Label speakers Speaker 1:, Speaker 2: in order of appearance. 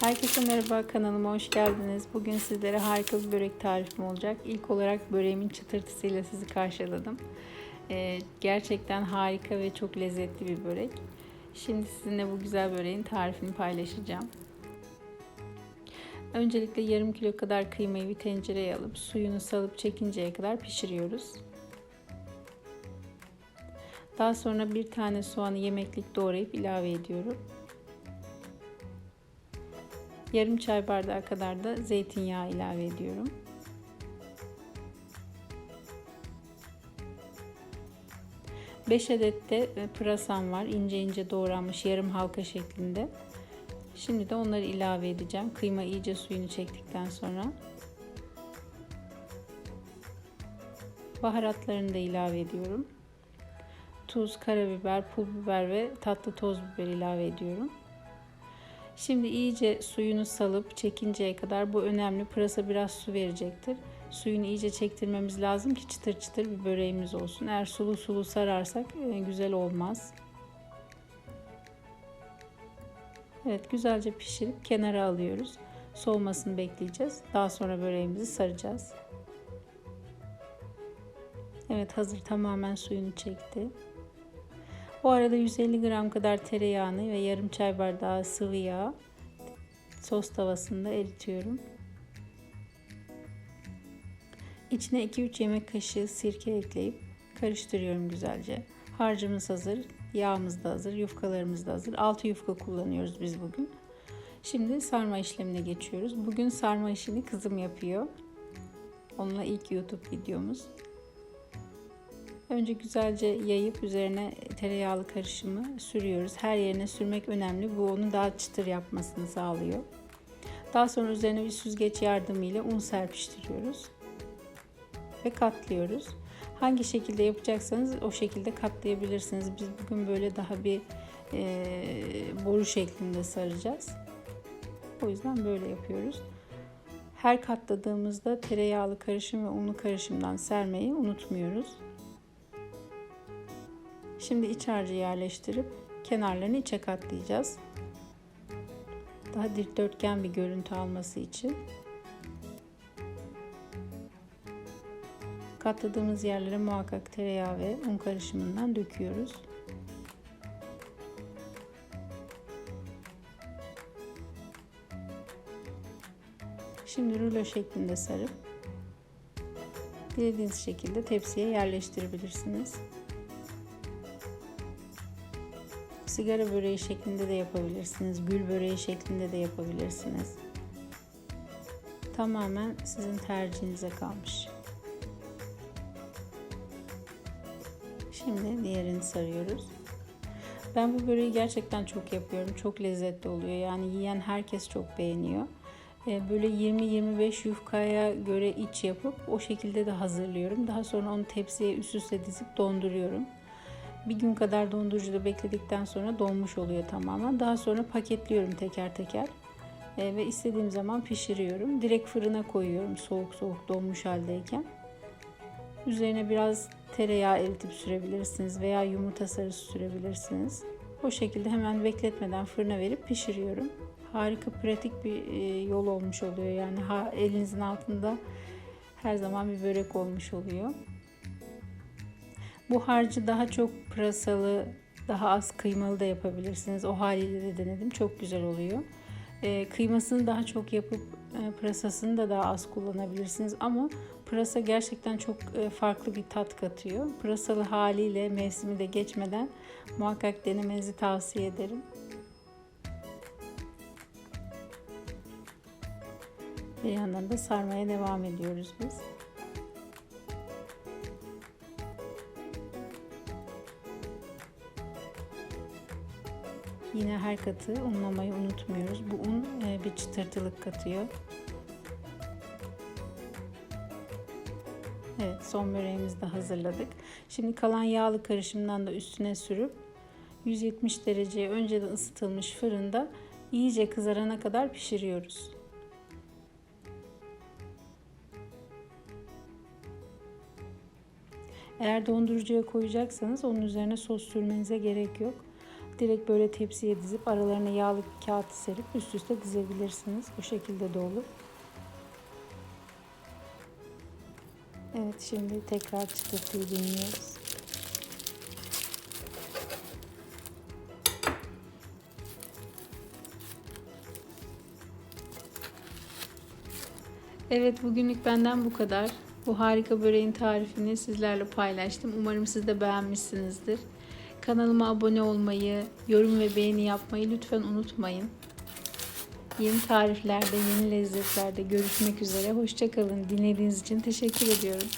Speaker 1: Herkese merhaba kanalıma hoş geldiniz. Bugün sizlere harika bir börek tarifim olacak. İlk olarak böreğimin çıtırtısıyla sizi karşıladım. Ee, gerçekten harika ve çok lezzetli bir börek. Şimdi sizinle bu güzel böreğin tarifini paylaşacağım. Öncelikle yarım kilo kadar kıymayı bir tencereye alıp suyunu salıp çekinceye kadar pişiriyoruz. Daha sonra bir tane soğanı yemeklik doğrayıp ilave ediyorum. Yarım çay bardağı kadar da zeytinyağı ilave ediyorum. Beş adet de pırasam var. ince ince doğranmış yarım halka şeklinde. Şimdi de onları ilave edeceğim. Kıyma iyice suyunu çektikten sonra. Baharatlarını da ilave ediyorum. Tuz, karabiber, pul biber ve tatlı toz biber ilave ediyorum. Şimdi iyice suyunu salıp çekinceye kadar bu önemli. Pırasa biraz su verecektir. Suyunu iyice çektirmemiz lazım ki çıtır çıtır bir böreğimiz olsun. Eğer sulu sulu sararsak e, güzel olmaz. Evet güzelce pişirip kenara alıyoruz. Soğumasını bekleyeceğiz. Daha sonra böreğimizi saracağız. Evet hazır tamamen suyunu çekti. Bu arada 150 gram kadar tereyağını ve yarım çay bardağı sıvı yağ sos tavasında eritiyorum. İçine 2-3 yemek kaşığı sirke ekleyip karıştırıyorum güzelce. Harcımız hazır, yağımız da hazır, yufkalarımız da hazır. 6 yufka kullanıyoruz biz bugün. Şimdi sarma işlemine geçiyoruz. Bugün sarma işini kızım yapıyor. Onunla ilk YouTube videomuz. Önce güzelce yayıp üzerine tereyağlı karışımı sürüyoruz. Her yerine sürmek önemli. Bu onu daha çıtır yapmasını sağlıyor. Daha sonra üzerine bir süzgeç yardımıyla un serpiştiriyoruz. Ve katlıyoruz. Hangi şekilde yapacaksanız o şekilde katlayabilirsiniz. Biz bugün böyle daha bir e, boru şeklinde saracağız. O yüzden böyle yapıyoruz. Her katladığımızda tereyağlı karışım ve unlu karışımdan sermeyi unutmuyoruz. Şimdi iç harcı yerleştirip kenarlarını içe katlayacağız. Daha dikdörtgen bir görüntü alması için. Katladığımız yerlere muhakkak tereyağı ve un karışımından döküyoruz. Şimdi rulo şeklinde sarıp dilediğiniz şekilde tepsiye yerleştirebilirsiniz. Sigara böreği şeklinde de yapabilirsiniz. Gül böreği şeklinde de yapabilirsiniz. Tamamen sizin tercihinize kalmış. Şimdi diğerini sarıyoruz. Ben bu böreği gerçekten çok yapıyorum. Çok lezzetli oluyor. Yani yiyen herkes çok beğeniyor. Ee, böyle 20-25 yufkaya göre iç yapıp o şekilde de hazırlıyorum. Daha sonra onu tepsiye üst üste dizip donduruyorum. Bir gün kadar dondurucuda bekledikten sonra donmuş oluyor tamamen. Daha sonra paketliyorum teker teker. E, ve istediğim zaman pişiriyorum. Direkt fırına koyuyorum soğuk soğuk donmuş haldeyken. Üzerine biraz tereyağı eritip sürebilirsiniz veya yumurta sarısı sürebilirsiniz. O şekilde hemen bekletmeden fırına verip pişiriyorum. Harika pratik bir e, yol olmuş oluyor. Yani ha, elinizin altında her zaman bir börek olmuş oluyor. Bu harcı daha çok pırasalı, daha az kıymalı da yapabilirsiniz. O haliyle de denedim. Çok güzel oluyor. E, kıymasını daha çok yapıp e, pırasasını da daha az kullanabilirsiniz. Ama pırasa gerçekten çok e, farklı bir tat katıyor. Pırasalı haliyle mevsimi de geçmeden muhakkak denemenizi tavsiye ederim. Bir yandan da sarmaya devam ediyoruz biz. Yine her katı unlamayı unutmuyoruz. Bu un e, bir çıtırtılık katıyor. Evet son böreğimizi de hazırladık. Şimdi kalan yağlı karışımdan da üstüne sürüp 170 dereceye önceden ısıtılmış fırında iyice kızarana kadar pişiriyoruz. Eğer dondurucuya koyacaksanız onun üzerine sos sürmenize gerek yok. Direkt böyle tepsiye dizip aralarına yağlı kağıt serip üst üste dizebilirsiniz. Bu şekilde de olur. Evet şimdi tekrar çıtırtıyı dinliyoruz. Evet bugünlük benden bu kadar. Bu harika böreğin tarifini sizlerle paylaştım. Umarım siz de beğenmişsinizdir. Kanalıma abone olmayı, yorum ve beğeni yapmayı lütfen unutmayın. Yeni tariflerde, yeni lezzetlerde görüşmek üzere. Hoşçakalın. Dinlediğiniz için teşekkür ediyorum.